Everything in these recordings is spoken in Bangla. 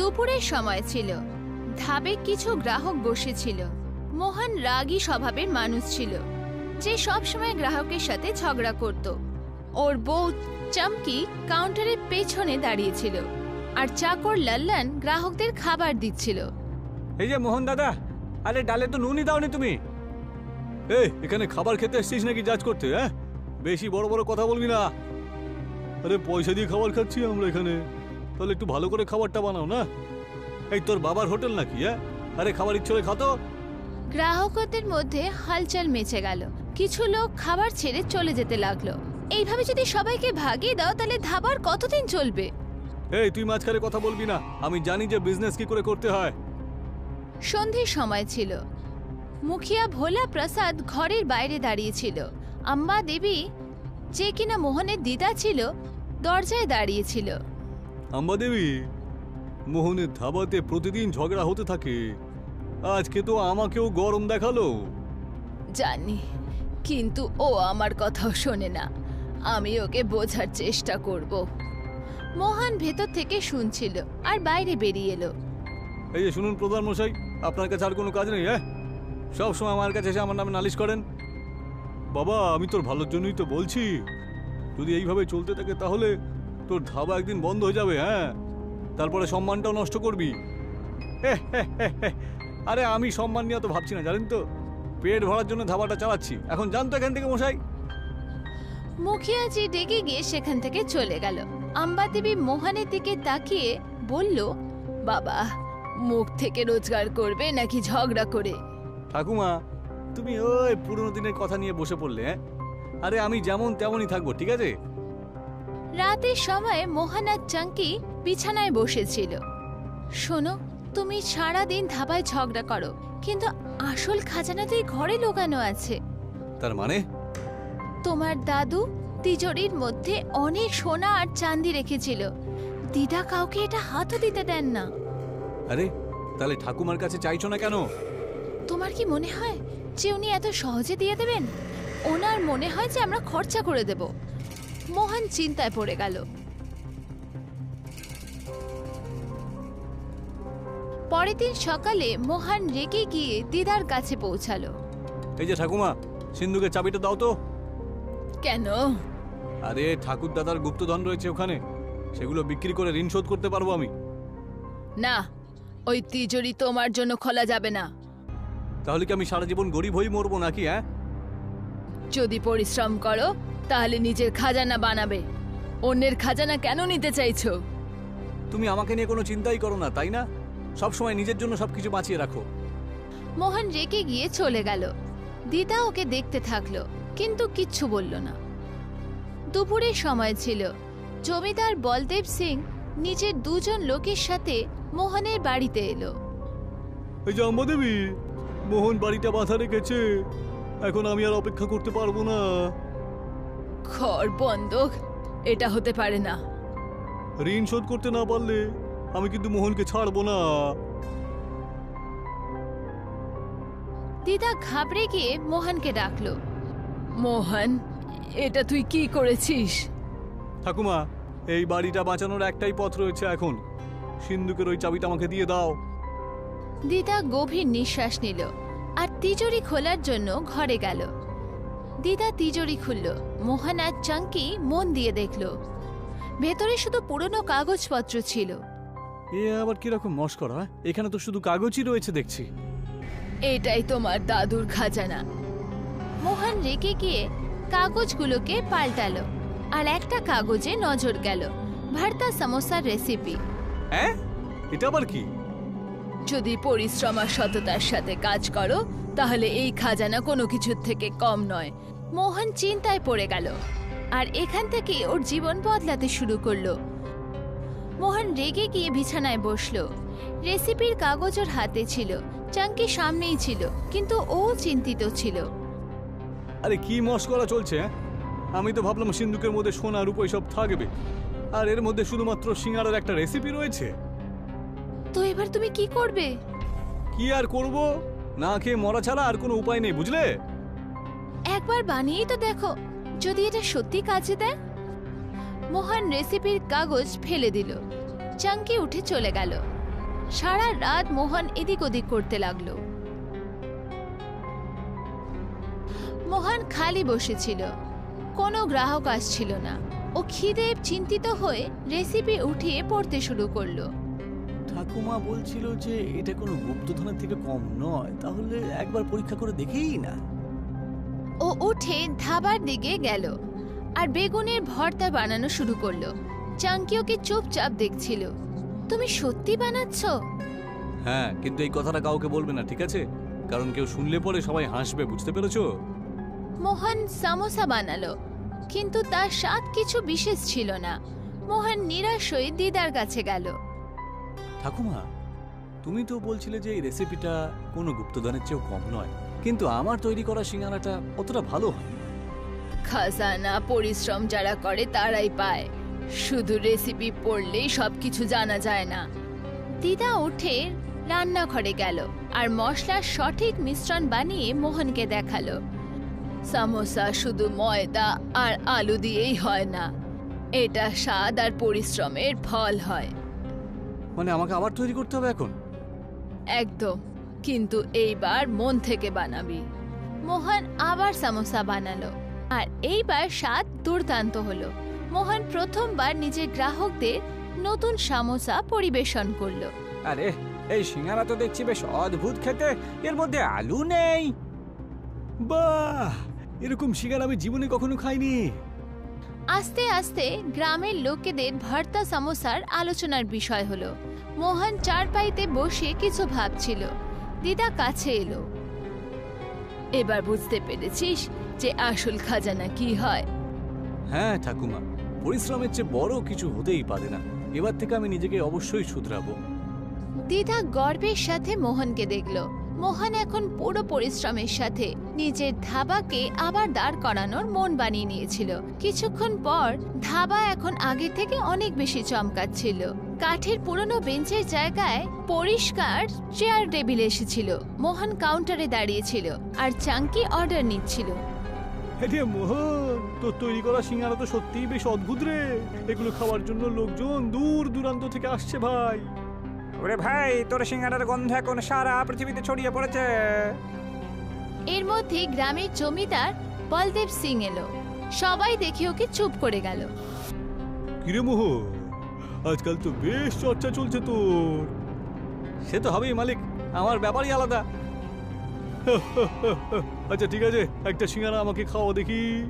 দুপুরের সময় ছিল। ধাবে কিছু গ্রাহক বসেছিল। মোহন রাগী স্বভাবের মানুষ ছিল, যে সব সময় গ্রাহকের সাথে ঝগড়া করত। ওর বউ চমকি কাউন্টারের পেছনে দাঁড়িয়েছিল আর চাকর লাল্লান গ্রাহকদের খাবার দিচ্ছিল। এই যে মোহন দাদা, আরে ডালে তো নুনই দাওনি তুমি। এই, এখানে খাবার খেতে এসছিস নাকি জাজ করতে হ্যাঁ? বেশি বড় বড় কথা বলবি না। আরে পয়সা দিয়ে খাবার খাচ্ছি আমরা এখানে। তাহলে একটু ভালো করে খাবারটা বানাও না? এই তোর বাবার হোটেল নাকি হ্যাঁ? আরে খাবার ইচ্ছে হলে খাতো। গ্রাহকদের মধ্যে হালচাল মেচে গেল। কিছু লোক খাবার ছেড়ে চলে যেতে লাগল। এইভাবে যদি সবাইকে ভাগিয়ে দাও তাহলে ধাবার কতদিন চলবে? এই তুই মাঝখানে কথা বলবি না। আমি জানি যে বিজনেস কি করে করতে হয়। সন্ধ্যের সময় ছিল। মুখিয়া ভোলা প্রসাদ ঘরের বাইরে দাঁড়িয়েছিল আম্মা দেবী যে কিনা মোহনের দিদা ছিল দরজায় দাঁড়িয়েছিল আম্বা দেবী মোহনের ধাবাতে প্রতিদিন ঝগড়া হতে থাকে। আজকে তো আমাকেও গরম দেখাল। জানি কিন্তু ও আমার কথাও শোনে না। আমি ওকে বোঝার চেষ্টা করব। মোহন ভেতর থেকে শুনছিল আর বাইরে বেরিয়ে এলো। এই যে শুনুন প্রধান মশাই আপনার কাছে আর কোনো কাজ নেই হ্যাঁ? সব সময় আমার কাছে এসে আমার নামে নালিশ করেন। বাবা আমি তোর ভালোর জন্যই তো বলছি। যদি এইভাবে চলতে থাকে তাহলে তোর ধাবা একদিন বন্ধ হয়ে যাবে হ্যাঁ? তারপরে সম্মানটাও নষ্ট করবি। আরে আমি সম্মান নিয়ে তো ভাবছি না জানেন তো? পেট ভরার জন্য ধাবাটা চালাচ্ছি। এখন জানতো এখান থেকে মশাই। মুখিয়াজি ডেকে গিয়ে সেখান থেকে চলে গেল। আম্বা দেবী মোহনের দিকে তাকিয়ে বলল বাবা মুখ থেকে রোজগার করবে নাকি ঝগড়া করে? ঠাকুমা তুমি ওই পুরনো দিনের কথা নিয়ে বসে পড়লে হ্যাঁ? আরে আমি যেমন তেমনই থাকব ঠিক আছে? রাতের সময় মোহন আর চাঙ্কি বিছানায় বসেছিল। শোনো তুমি সারা দিন ধাবায় ঝগড়া করো কিন্তু আসল খাজানা তো এই ঘরে লোকানো আছে। তার মানে? তোমার দাদু তিজোরির মধ্যে অনেক সোনা আর চাঁদি রেখেছিল। দিদা কাউকে এটা হাতও দিতে দেন না। আরে তাহলে ঠাকুমার কাছে চাইছো না কেন? তোমার কি মনে হয় যে উনি এত সহজে দিয়ে দেবেন? ওনার মনে হয় যে আমরা খরচা করে দেব। মোহন চিন্তায় পড়ে গেল। পরের দিন সকালে মোহন রেগে গিয়ে দিদার কাছে পৌঁছালো। এই যে ঠাকুমা সিন্ধুকে চাবিটা দাও তো। কেন? আরে ঠাকুর দাদার গুপ্তধন রয়েছে ওখানে। সেগুলো বিক্রি করে ঋণ শোধ করতে পারব আমি। না ওই তিজোরি তোমার জন্য খোলা যাবে না। তাহলে কি আমি সারা জীবন গরিব হয়ে মরবো নাকি হ্যাঁ? যদি পরিশ্রম করো তাহলে নিজের খাজানা বানাবে। অন্যের খাজানা কেন নিতে চাইছো? তুমি আমাকে নিয়ে কোনো চিন্তাই করো না তাই না? সব সময় নিজের জন্য সবকিছু বাঁচিয়ে রাখো। মোহন রেগে গিয়ে চলে গেল। দিদা ওকে দেখতে থাকল কিন্তু কিচ্ছু বলল না। দুপুরের সময় ছিল। জমিদার বলদেব সিং নিজের দুজন লোকের সাথে মোহনের বাড়িতে এলো। এই যে আম্বা দেবী মোহন বাড়িটা বাঁধা রেখেছে। এখন আমি আর অপেক্ষা করতে পারব না। ঘর বন্ধক এটা হতে পারে না। ঋণ শোধ করতে না পারলে আমি কিন্তু মোহনকে ছাড়বো না। দিদা ঘাবড়ে গিয়ে মোহনকে ডাকলো। মোহন এটা তুই কি করেছিস? ঠাকুমা এই বাড়িটা বাঁচানোর একটাই পথ রয়েছে এখন। সিন্ধুকের ওই চাবিটা আমাকে দিয়ে দাও। দিদা গভীর নিঃশ্বাস নিল আর তিজোরি খোলার জন্য ঘরে গেল। দিদা তিজোরি খুলল। মোহন আর চাঙ্কি মন দিয়ে দেখল। ভেতরে শুধু পুরনো কাগজপত্র ছিল। এ আবার কীরকম মস্করা? এখানে তো শুধু কাগজই রয়েছে দেখছি। এটাই তোমার দাদুর খাজানা। মোহন রেগে গিয়ে কাগজগুলোকে পাল্টালো আর একটা কাগজে নজর গেল ভর্তা সমোসার রেসিপি হ্যাঁ এটা আবার কি? যদি পরিশ্রম আর সততার সাথে কাজ করো তাহলে এই খাজানা কোনো কিছুর থেকে কম নয়। মোহন চিন্তায় পড়ে গেল আর এখান থেকে ওর জীবন বদলাতে শুরু করল। মোহন রেগে গিয়ে বিছানায় বসল। রেসিপির কাগজ ওর হাতে ছিল চাঙ্কি সামনেই ছিল কিন্তু ও চিন্তিত ছিল। আরে কি মস্করা চলছে হ্যাঁ? আমি তো ভাবলাম সিন্ধুকের মধ্যে সোনা রূপ সব থাকবে। আর এর মধ্যে শুধুমাত্র সিঙ্গারার একটা রেসিপি রয়েছে। তো এবার তুমি কি করবে? কি আর করব? না খেয়ে মরা ছাড়া আর কোনো উপায় নেই বুঝলে? একবার বানিয়েই তো দেখো। যদি এটা সত্যি কাজে দেয়? মোহন রেসিপির কাগজ ফেলে দিল। চাঙ্কি উঠে চলে গেল। সারা রাত মোহন এদিক ওদিক করতে লাগল। মোহন খালি বসেছিল। কোনো গ্রাহক আসছিল না। ও খিদে চিন্তিত হয়ে রেসিপি উঠিয়ে পড়তে শুরু করল। ঠাকুমা বলছিল যে এটা কোনো গুপ্তধনের থেকে কম নয়। তাহলে একবার পরীক্ষা করে দেখেই না। ও উঠে ধাবার দিকে গেল আর বেগুনের ভর্তা বানানো শুরু করল। চাঙ্কি ওকে চুপচাপ দেখছিল। তুমি সত্যি বানাচ্ছ? হ্যাঁ কিন্তু এই কথাটা কাউকে বলবে না ঠিক আছে? কারণ কেউ শুনলে পরে সবাই হাসবে বুঝতে পেরেছ? মোহন সামোসা বানালো কিন্তু তার স্বাদ কিছু বিশেষ ছিল না। মোহন নিরাশ হয়ে দিদার কাছে গেল। ঠাকুমা তুমি তো বলছিলে যে এই রেসিপিটা কোনো গুপ্তধনের চেয়েও কম নয়। কিন্তু আমার তৈরি করা সিঙ্গারাটা অতটা ভালো হয় খাজানা পরিশ্রম যারা করে তারাই পায়। শুধু রেসিপি পড়লেই সবকিছু জানা যায় না। দিদা উঠে রান্নাঘরে গেল আর মশলার সঠিক মিশ্রণ বানিয়ে মোহনকে দেখাল। সামোসা শুধু ময়দা আর আলু দিয়েই হয় না এটা স্বাদ আর পরিশ্রমের ফল হয়। মানে আমাকে আবার তৈরি করতে হবে এখন? একদম। কিন্তু এইবার মন থেকে বানাবি। মোহন আবার সামোসা বানালো। আর এইবার স্বাদ দুর্দান্ত হলো। মোহন প্রথমবার নিজের গ্রাহকদের নতুন সামোসা পরিবেশন করল। আরে এই সিঙ্গারা তো দেখছি বেশ অদ্ভুত খেতে। এর মধ্যে আলু নেই। বাহ! এরকম সিঙ্গারা আমি জীবনে কখনো খাইনি। আস্তে আস্তে গ্রামের লোকেদের ভর্তা সামোসার আলোচনার বিষয় হলো। মোহন চারপাইতে বসে কিছু ভাবছিল। দিদা কাছে এলো। এবার বুঝতে পেরেছিস যে আসল খাজানা কি হয়। হ্যাঁ ঠাকুমা পরিশ্রমের চেয়ে বড় কিছু হতেই পারে না। এবার থেকে আমি নিজেকে অবশ্যই শুধরাবো। দিদা গর্বের সাথে মোহনকে দেখল। মোহন এখন পুরো পরিশ্রমের সাথে নিজের ধাবাকে আবার দাঁড় করানোর মন বানিয়ে নিয়েছিল। কিছুক্ষণ পর ধাবা এখন আগে থেকে অনেক বেশি চমকাচ্ছিল। কাঠের পুরনো বেঞ্চের জায়গায় পরিষ্কার চেয়ার টেবিল এসেছিল। মোহন কাউন্টারে দাঁড়িয়েছিল আর চাঙ্কি অর্ডার নিচ্ছিল। রে মোহন তোর তৈরি করা সিঙ্গারা তো সত্যিই বেশ অদ্ভুত রে। এগুলো খাওয়ার জন্য লোকজন দূর দূরান্ত থেকে আসছে ভাই। ওরে ভাই তোর সিঙ্গারার গন্ধ এখন সারা পৃথিবীতে ছড়িয়ে পড়েছে। এর মধ্যে গ্রামের জমিদার বলদেব সিং এলো। সবাই দেখে ওকে চুপ করে গেল। কিরে মোহন আজকাল তো বেশ চর্চা চলছে তোর। সে তো হবেই মালিক। আমার ব্যাপারই আলাদা। আচ্ছা ঠিক আছে একটা সিঙ্গারা আমাকে খাওয়া দেখি।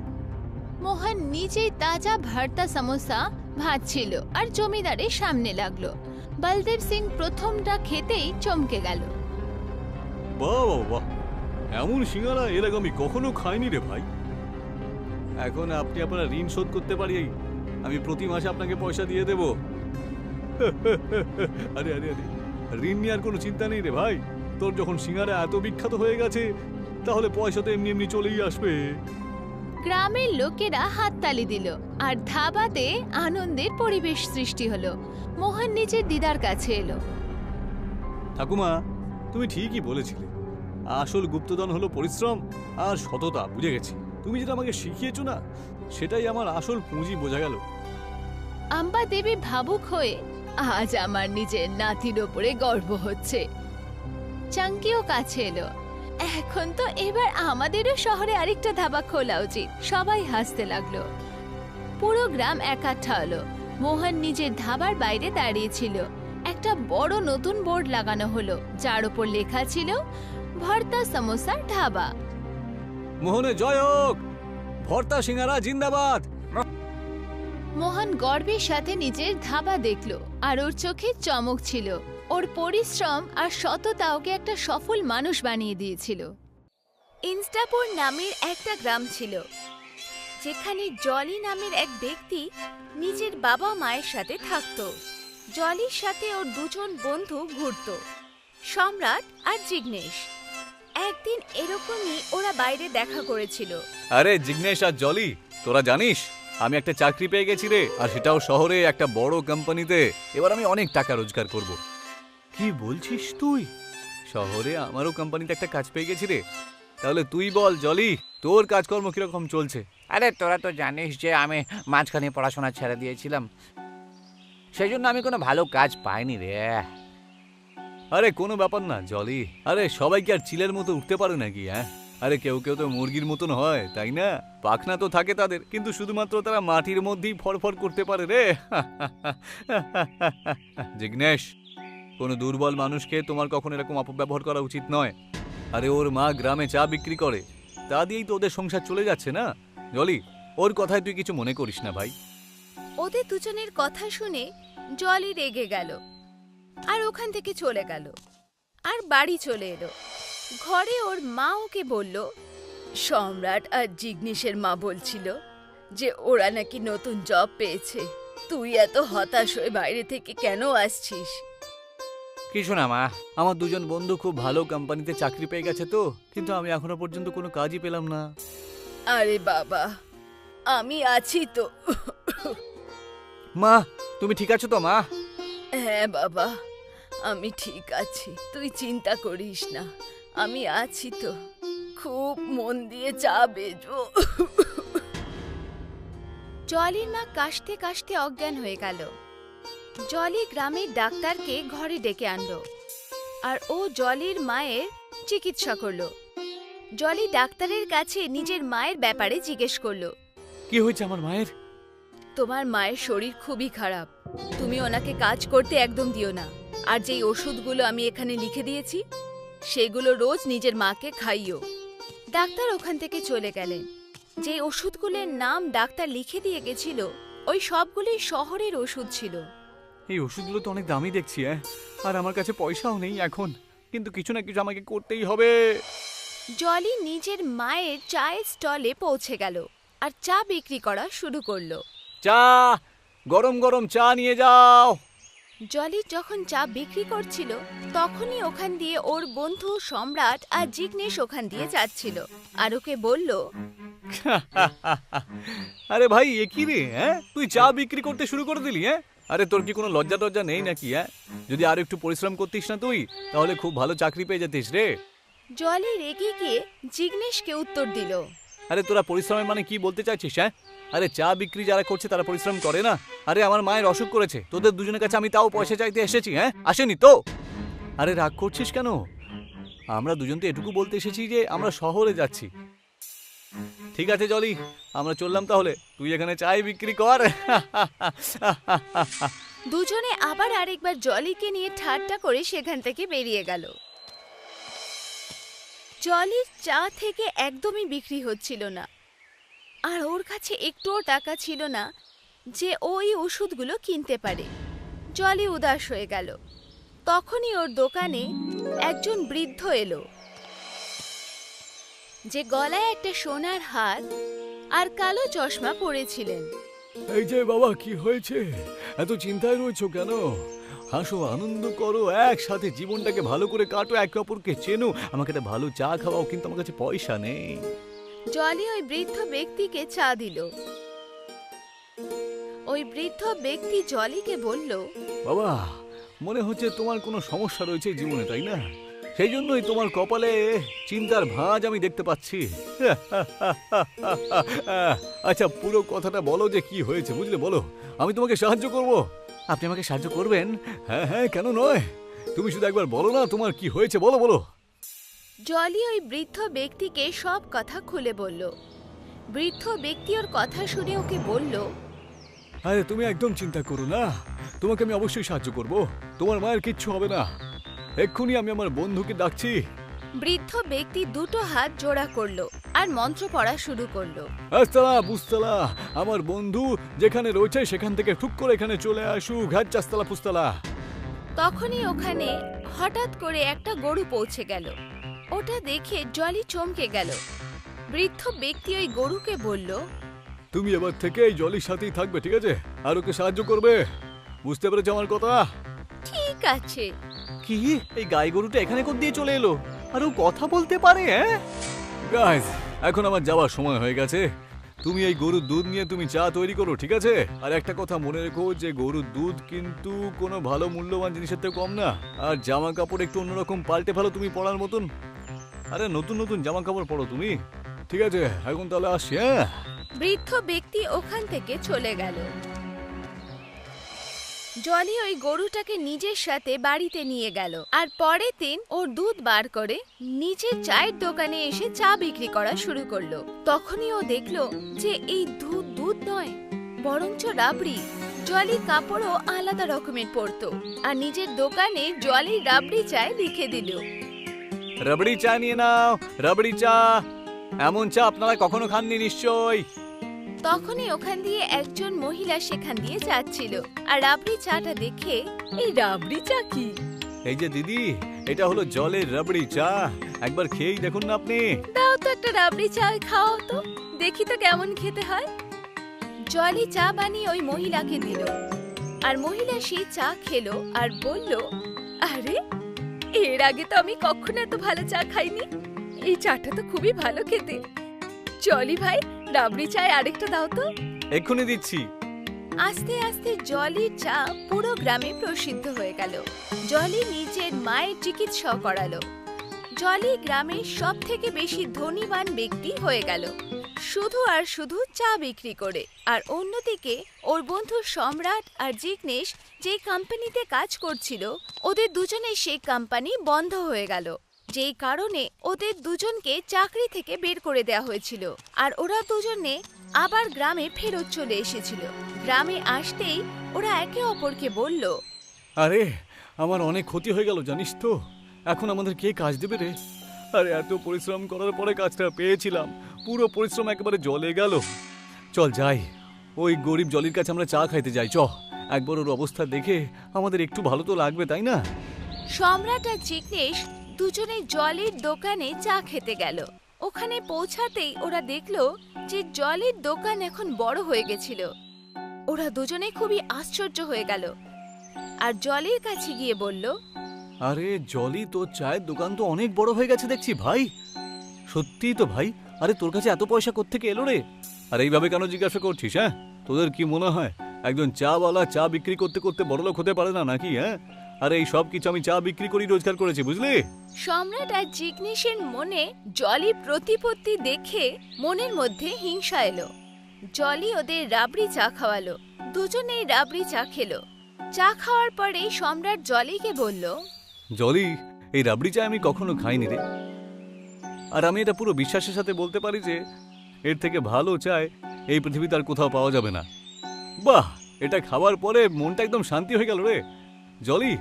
মোহন নিজেই তাজা ভর্তা সমোসা ভাজছিল আর জমিদারের সামনে লাগল। বলদেব সিং প্রথমটা খেতেই চমকে গেল। বাহ বাহ বাহ এমন সিঙ্গারা এর আগে আমি কখনো খাইনি রে ভাই। এখন আপনি আপনার ঋণ শোধ করতে পারি আমি প্রতি মাসে আপনাকে পয়সা দিয়ে দেব। আরে আরে আরে ঋণ নেওয়ার কোনো চিন্তা নেই রে ভাই। তোর যখন সিঙ্গারা এত বিখ্যাত হয়ে গেছে তাহলে পয়সা তো এমনি এমনি চলেই আসবে। গ্রামের লোকেরা হাততালি দিল আর ধাবাতে আনন্দের পরিবেশ সৃষ্টি হলো। মোহন নিজের দিদার কাছে এলো। ঠাকুমা তুমি ঠিকই বলেছিলে। আসল গুপ্তধন হলো পরিশ্রম আর সততা বুঝে গেছি। তুমি যেটা আমাকে শিখিয়েছো না সেটাই আমার আসল পুঁজি বোঝা গেল। আম্বা দেবী ভাবুক হয়ে আজ আমার নিজের নাতির ওপরে গর্ব হচ্ছে। চাঙ্কিও কাছে এলো। এখন তো এবার আমাদেরও শহরে আরেকটা ধাবা খোলা উচিত। সবাই হাসতে লাগল। পুরো গ্রাম একাঠা হলো। মোহন নিজের ধাবার বাইরে দাঁড়িয়েছিল। একটা বড় নতুন বোর্ড লাগানো হলো। যার ওপর লেখা ছিল, ভর্তা সমোসা ধাবা। মোহনে জয় হোক! ভর্তা সিঙ্গারা জিন্দাবাদ! মোহন গর্বের সাথে নিজের ধাবা দেখল, আর ওর চোখে চমক ছিল। ওর পরিশ্রম আর সততা ওকে একটা সফল মানুষ বানিয়ে দিয়েছিল। ইনস্টাপুর নামের একটা গ্রাম ছিল, যেখানে জলি নামের এক ব্যক্তি নিজের বাবা মায়ের সাথে থাকতো। জলির সাথে ওর দুজন বন্ধু ঘুরতো, সম্রাট আর জিগ্নেশ। একদিন এরকমই ওরা বাইরে দেখা করেছিল। আরে জিগ্নেশ আর জলি, তোরা জানিস? আমি একটা চাকরি পেয়ে গেছি রে আর সেটাও শহরে একটা বড় কোম্পানিতে। এবার আমি অনেক টাকা রোজগার করব। কি বলছিস তুই? শহরে আমারও কোম্পানিতে একটা কাজ পেয়ে গেছি রে। তাহলে তুই বল জলি তোর কাজকর্ম কীরকম চলছে? আরে তোরা তো জানিস যে আমি মাঝখানে পড়াশোনা ছেড়ে দিয়েছিলাম। সেই জন্য আমি কোনো ভালো কাজ পাইনি রে। আরে কোনো ব্যাপার না জলি। আরে সবাই কি আর চিলের মতো উঠতে পারে নাকি হ্যাঁ? আরে কেউ কেউ তো মুরগির মতন হয়, তাই না? পাখনা তো থাকে তাদের, কিন্তু শুধুমাত্র তারা মাটির মধ্যেই ফরফর করতে পারে রে। জিগ্নেশ, কোনো দুর্বল মানুষকে তোমার কখনো এরকম অপব্যবহার করা উচিত নয়। আরে ওর মা গ্রামে চা বিক্রি করে, তা দিয়েই তো ওদের সংসার চলে যাচ্ছে না? জলি, ওর কথায় তুই কিছু মনে করিস না ভাই। ওদের দুজনের কথা শুনে জলি রেগে গেল, আর ওখান থেকে চলে গেল, আর বাড়ি চলে এলো। ঘরে ওর মা ওকে বলল সম্রাট আর জিগ্নেশের মা বলছিল যে ওরা নাকি নতুন জব পেয়েছে। তুই এত হতাশ হয়ে বাইরে থেকে কেন আসছিস? কিছু না মা আমার দুজন বন্ধু খুব ভালো কোম্পানিতে চাকরি পেয়ে গেছে তো কিন্তু আমি এখনও পর্যন্ত কোনো কাজই পেলাম না। আরে বাবা আমি আছি তো। মা তুমি ঠিক আছো তো মা? হ্যাঁ বাবা আমি ঠিক আছি। তুই চিন্তা করিস না আমি আছি তো। খুব মন দিয়ে চা বেজো জলির মা কাশতে কাশতে অজ্ঞান হয়ে গেল। জলি গ্রামের ডাক্তারকে ঘরে ডেকে আনলো আর ও জলির মায়ের চিকিৎসা করল। জলি ডাক্তারের কাছে নিজের মায়ের ব্যাপারে জিজ্ঞেস করল। কি হয়েছে আমার মায়ের? তোমার মায়ের শরীর খুবই খারাপ। তুমি ওনাকে কাজ করতে একদম দিও না। আর যেই ওষুধগুলো আমি এখানে লিখে দিয়েছি সেগুলো রোজ নিজের মাকে খাইও ডাক্তার ওখান থেকে চলে গেলেন। যে ওষুধগুলোর নাম ডাক্তার লিখে দিয়ে গেছিল ওই সবগুলি শহরের ওষুধ ছিল। এই ওষুধগুলো তো অনেক দামি দেখছি হ্যাঁ আর আমার কাছে পয়সাও নেই এখন। কিন্তু কিছু না কিছু আমাকে করতেই হবে। জলি নিজের মায়ের চায়ের স্টলে পৌঁছে গেল আর চা বিক্রি করা শুরু করল। চা! গরম গরম চা নিয়ে যাও! জলি যখন চা বিক্রি করছিল তখনই ওখান দিয়ে ওর বন্ধু সম্রাট আর জিগ্নেশ ওখান দিয়ে যাচ্ছিল। আর ওকে বলল আরে ভাই এ কি রে হ্যাঁ? তুই চা বিক্রি করতে শুরু করে দিলি হ্যাঁ? আরে তোর কি কোনো লজ্জা টজ্জা নেই নাকি হ্যাঁ? যদি আর একটু পরিশ্রম করতিস না তুই তাহলে খুব ভালো চাকরি পেয়ে যেতিস রে। জলি রেগে গিয়ে জিগ্নেশকে উত্তর দিল আরে তোরা পরিশ্রমের মানে কি বলতে চাইছিস হ্যাঁ? আরে চা বিক্রি যারা করছে তারা পরিশ্রম করে না। আরে আমার মায়ের অসুখ করেছে, তোদের দুজনের কাছে আমি তাও পয়সা চাইতে এসেছি হ্যাঁ? আসেনি তো? আরে রাগ করছিস কেন? আমরা দুজন তো এটুকু বলতে এসেছি যে আমরা শহরে যাচ্ছি। ঠিক আছে, জলি, আমরা চললাম তাহলে। তুই এখানে চাই বিক্রি কর। দুজনে আবার আরেকবার জলিকে নিয়ে ঠাট্টা করে সেখান থেকে বেরিয়ে গেল। জলির চা থেকে একদমই বিক্রি হচ্ছিল না। আর ওর কাছে একটুও টাকা ছিল না যে ওই ওষুধগুলো কিনতে পারে। জলি উদাস হয়ে গেল। তখনই ওর দোকানে একজন বৃদ্ধ এলো। যে গলায় একটা সোনার হাত আর কালো চশমা পরেছিলেন। এই যে বাবা, কি হয়েছে? এত চিন্তায় রয়েছো কেন? হাসো আনন্দ করো একসাথে জীবনটাকে ভালো করে কাটো একে অপরকে চেনো। আমাকে একটা ভালো চা খাওয়াও কিন্তু আমার কাছে পয়সা নেই। জলি ওই বৃদ্ধ ব্যক্তিকে চা দিল। ওই বৃদ্ধ ব্যক্তি জলিকে বলল বাবা মনে হচ্ছে তোমার কোনো সমস্যা রয়েছে জীবনে তাই না? সেই জন্যই তোমার কপালে চিন্তার ভাঁজ আমি দেখতে পাচ্ছি। আচ্ছা পুরো কথাটা বলো যে কি হয়েছে বুঝলে? বলো আমি তোমাকে সাহায্য করব। আপনি আমাকে সাহায্য করবেন? হ্যাঁ হ্যাঁ কেন নয়? তুমি শুধু একবার বলো না তোমার কি হয়েছে বলো বলো। জলি ওই বৃদ্ধ ব্যক্তিকে সব কথা খুলে বলল। বৃদ্ধ ব্যক্তি ওর কথা শুনে ওকে বলল আরে তুমি একদম চিন্তা করো না। তোমাকে আমি অবশ্যই সাহায্য করব। তোমার মায়ের কিচ্ছু হবে না। এক্ষুনি আমি আমার বন্ধুকে ডাকছি। বৃদ্ধ ব্যক্তি দুটো হাত জোড়া করল আর মন্ত্র পড়া শুরু করল। আস্তালা বুস্তলা আমার বন্ধু যেখানে রয়েছে সেখান থেকে ঠুক করে এখানে চলে আসুক ঘাট চাস্তালা পুস্তলা। তখনই ওখানে হঠাৎ করে একটা গরু পৌঁছে গেল। ওটা দেখে জলি চমকে গেল। বৃদ্ধ ব্যক্তি ওই গরুকে বলল তুমি এবার থেকে এই জলির সাথেই থাকবে ঠিক আছে? আর ওকে সাহায্য করবে? বুঝতে পেরেছ আমার কথা? ঠিক আছে। কি? এই গাই গরুটা এখানে কোন দিয়ে চলে এলো। আর ও কথা বলতে পারে হ্যাঁ? গাইস এখন আমার যাওয়ার সময় হয়ে গেছে। তুমি এই গরুর দুধ নিয়ে তুমি চা তৈরি করো ঠিক আছে? আর একটা কথা মনে রেখো যে গরুর দুধ কিন্তু কোনো ভালো মূল্যবান জিনিসের থেকে কম না। আর জামা কাপড় একটু অন্যরকম পাল্টে ফেলো তুমি পড়ার মতন। আরে নতুন নতুন জামা কাপড় পরো তুমি। ঠিক আছে এখন তাহলে আসছি হ্যাঁ? বৃদ্ধ ব্যক্তি ওখান থেকে চলে গেল। জলি ওই গরুটাকে নিজের সাথে বাড়িতে নিয়ে গেল। আর পরের দিন ওর দুধ বার করে নিজের চায়ের দোকানে এসে চা বিক্রি করা শুরু করল। তখনই ও দেখল যে এই দুধ দুধ নয়, বরঞ্চ রাবড়ি। জলি কাপড়ও আলাদা রকমের পরতো আর নিজের দোকানে জলি রাবড়ি চায় লিখে দিল। রাবড়ি চা নিয়ে নাও, রাবড়ি চা। এমন চা আপনারা কখনো খাননি নিশ্চয় তখনই ওখান দিয়ে একজন মহিলা সেখান দিয়ে যাচ্ছিল। আর রাবড়ি চাটা দেখে এই রাবড়ি চা কি? এই যে দিদি এটা হলো জলের রাবড়ি চা। একবার খেয়েই দেখুন না আপনি। দাও তো একটা রাবড়ি চা খাও তো। দেখি তো কেমন খেতে হয়। জলি চা বানিয়ে ওই মহিলাকে দিল। আর মহিলা সেই চা খেলো আর বলল আরে এর আগে তো আমি কখনো এত ভালো চা খাইনি। এই চাটা তো খুবই ভালো খেতে। জলি ভাই রাবড়ি চায় আরেকটা দাও তো। এক্ষুনি দিচ্ছি। আস্তে আস্তে জলির চা পুরো গ্রামে প্রসিদ্ধ হয়ে গেল। জলি নিজের মায়ের চিকিৎসা করালো। জলি গ্রামের সব থেকে বেশি ধনীবান ব্যক্তি হয়ে গেল। শুধু আর শুধু চা বিক্রি করে। আর অন্যদিকে ওর বন্ধু সম্রাট আর জিগ্নেশ যে কোম্পানিতে কাজ করছিল ওদের দুজনের সেই কোম্পানি বন্ধ হয়ে গেল। যেই কারণে ওদের দুজনকে চাকরি থেকে বের করে দেওয়া হয়েছিল। আর ওরা দুজনে আবার গ্রামে ফেরত চলে এসেছিল। গ্রামে আসতেই ওরা একে অপরকে বলল আরে আমার অনেক ক্ষতি হয়ে গেল জানিস তো। এখন আমাদের কে কাজ দেবে রে? আরে এত পরিশ্রম করার পরে কাজটা পেয়েছিলাম। পুরো পরিশ্রম একেবারে জলে গেল। চল যাই। ওই গরিব জলির কাছে আমরা চা খাইতে যাই চ। একবার ওর অবস্থা দেখে আমাদের একটু ভালো তো লাগবে তাই না? সম্রাট আর জিগ্নেশ দুজনে জলের দোকানে চা খেতে গেল। ওখানে পৌঁছাতেই ওরা দেখল যে জলের দোকান এখন বড় হয়ে গেছিল। ওরা দুজনে খুবই আশ্চর্য হয়ে গেল। আর জলের কাছে গিয়ে বলল, আরে, জলি তোর চায়ের দোকান তো অনেক বড় হয়ে গেছে দেখছি ভাই। সত্যিই তো ভাই, আরে তোর কাছে এত পয়সা কোত্থেকে এলো রে? আর এইভাবে কেন জিজ্ঞাসা করছিস হ্যাঁ? তোদের কি মনে হয়, একজন চাওয়ালা চা বিক্রি করতে করতে বড়লোক হতে পারে না নাকি হ্যাঁ? আরে এই সব কিছু আমি চা বিক্রি করি রোজগার করেছি, বুঝলি? সম্রাট আর জিগ্নেশের মনে জলি প্রতিপত্তি দেখে মনের মধ্যে হিংসা এলো। জলি ওদের রাবড়ি চা খাওয়ালো। দুজনেই রাবড়ি চা খেলো। চা খাওয়ার পরে সম্রাট জলিকে বলল, জলি, এই রাবড়ি চা আমি কখনো খাইনি রে। আর আমি এটা পুরো বিশ্বাসের সাথে বলতে পারি যে, এর থেকে ভালো চায় এই পৃথিবীতে আর কোথাও পাওয়া যাবে না। বাহ, এটা খাওয়ার পরে মনটা একদম শান্তি হয়ে গেল রে। জলি,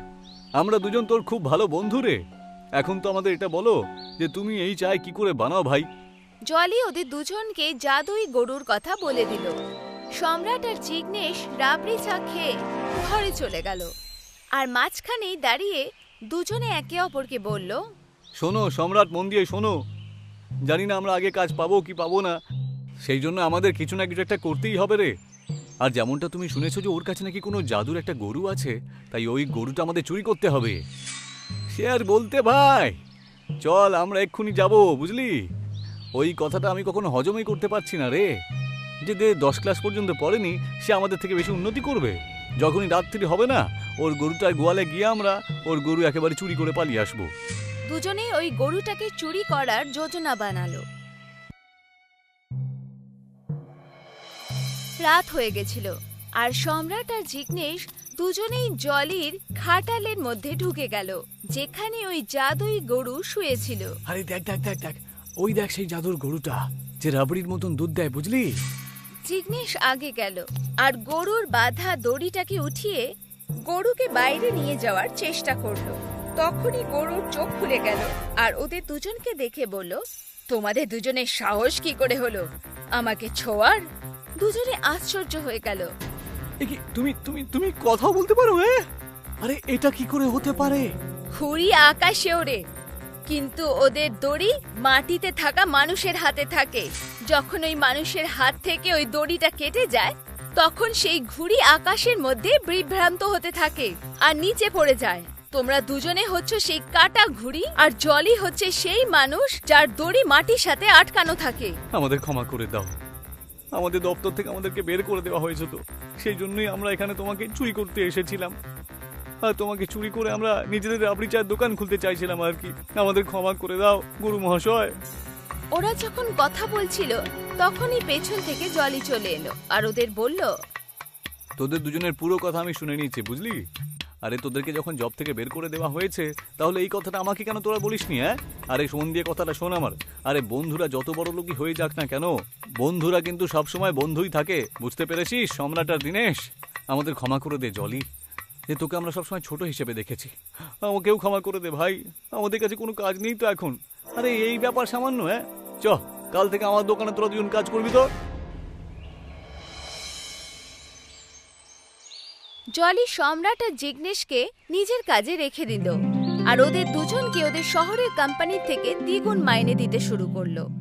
আমরা দুজন তোর খুব ভালো বন্ধু রে। এখন তো আমাদের এটা বলো যে তুমি এই চায় কি করে বানাও ভাই? জলি ওদের দুজনকে জাদুই গরুর কথা বলে দিল। সম্রাট আর জিগ্নেশ রাবড়ি চা খেয়ে ঘরে চলে গেল। আর মাঝখানেই দাঁড়িয়ে দুজনে একে অপরকে বলল শোনো সম্রাট মন দিয়ে শোনো। জানি না আমরা আগে কাজ পাবো কি পাবো না। সেই জন্য আমাদের কিছু না কিছু একটা করতেই হবে রে। আর যেমনটা তুমি শুনেছো যে ওর কাছে নাকি কোনো জাদুর একটা গরু আছে তাই ওই গরুটা আমাদের চুরি করতে হবে। সে আর বলতে ভাই? চল, আমরা এক্ষুনি যাব, বুঝলি? ওই কথাটা আমি কখনো হজমই করতে পারছি না রে। যে দে দশ ক্লাস পর্যন্ত পড়েনি, সে আমাদের থেকে বেশি উন্নতি করবে। যখনই রাত্রি হবে না, ওর গরুটার গোয়ালে গিয়ে আমরা ওর গরু একেবারে চুরি করে পালিয়ে আসব। দুজনেই ওই গরুটাকে চুরি করার যোজনা বানালো। রাত হয়ে গেছিল। আর সম্রাট আর জিগ্নেশ দুজনেই জলির খাটালের মধ্যে ঢুকে গেল যেখানে ওই জাদুই গরু শুয়েছিল। আরে দেখ দেখ দেখ দেখ ওই দেখ সেই জাদুর গরুটা যে রাবড়ির মতন দুধ দেয় বুঝলি? জিগ্নেশ আগে গেল আর গরুর বাধা দড়িটাকে উঠিয়ে গরুকে বাইরে নিয়ে যাওয়ার চেষ্টা করল। তখনই গরুর চোখ খুলে গেল আর ওদের দুজনকে দেখে বলল তোমাদের দুজনের সাহস কি করে হলো? আমাকে ছোঁয়ার? দুজনে আশ্চর্য হয়ে গেল কি তুমি তুমি তুমি কথা বলতে পারো হ্যাঁ আরে এটা কি করে হতে পারে? ঘুড়ি আকাশে ওড়ে কিন্তু ওদের দড়ি মাটিতে থাকা মানুষের হাতে থাকে। যখন ওই মানুষের হাত থেকে ওই দড়িটা কেটে যায় তখন সেই ঘুড়ি আকাশের মধ্যে বিভ্রান্ত হতে থাকে আর নিচে পড়ে যায়। তোমরা দুজনে হচ্ছে সেই কাটা ঘুড়ি আর জলই হচ্ছে সেই মানুষ যার দড়ি মাটির সাথে আটকানো থাকে। আমাদের ক্ষমা করে দাও। আমাদের দপ্তর থেকে আমাদেরকে বের করে দেওয়া হয়েছে তো। সেই জন্যই আমরা এখানে তোমাকে চুরি করতে এসেছিলাম। আর তোমাকে চুরি করে আমরা নিজেদের রাবড়ি চায়ের দোকান খুলতে চাইছিলাম আর কি। আমাদের ক্ষমা করে দাও গুরু মহাশয়। ওরা যখন কথা বলছিল তখনই পেছন থেকে জলি চলে এলো আর ওদের বলল তোদের দুজনের পুরো কথা আমি শুনে নিয়েছি বুঝলি? আরে তোদেরকে যখন জব থেকে বের করে দেওয়া হয়েছে, তাহলে এই কথাটা আমাকে কেন তোরা বলিসনি হ্যাঁ? আরে শোন দিয়ে কথাটা শোন আমার। আরে বন্ধুরা যত বড় লোকই হয়ে যাক না কেন, বন্ধুরা কিন্তু সবসময় বন্ধুই থাকে, বুঝতে পেরেছিস, সম্রাট আর দিনেশ? আমাদের ক্ষমা করে দে, জলি। যে তোকে আমরা সবসময় ছোট হিসেবে দেখেছি। আমাকেও ক্ষমা করে দে, ভাই। আমাদের কাছে কোনো কাজ নেই তো এখন। আরে এই ব্যাপার সামান্য হ্যাঁ? চ, কাল থেকে আমার দোকানে তোরা দুজন কাজ করবি তো। জলি সম্রাট আর জিগ্নেশকে নিজের কাজে রেখে দিল। আর ওদের দুজনকে ওদের শহরের কোম্পানি থেকে দ্বিগুণ মাইনে দিতে শুরু করল।